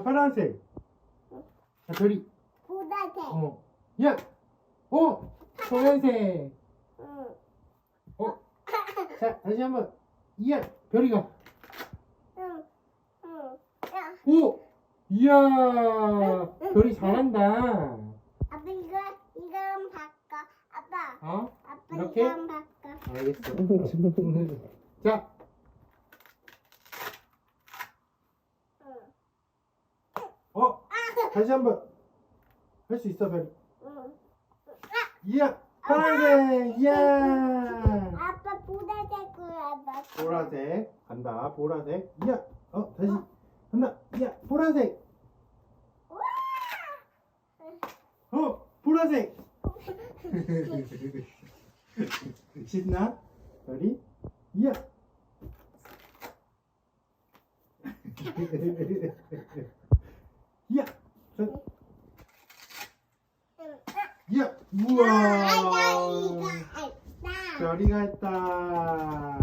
파란색. 자, 별이. 보라색. 어. 야! 어! 소연색. 응. 어? 자, 다시 한 번. 이야, 별이가. 응. 응. 야, 오! 이야, 별이 잘한다. 아빠 이거 이거 바꿔. 아빠. 어? 아빠 이렇게? 이거 바꿔. 알겠어. 자, 응. 어? 다시 한 번. 할 수 있어, 별이. 응. 이야, 파란색. 이야. 아빠 보라색으로 아빠. 보라색. 간다, 보라색. 이야. 어, 다시. 간다. 이야, 보라색. 어, 보라색. 신나? 별이? 이야. 이야. 저, 응. 이 야. 우와. 별이가 했다.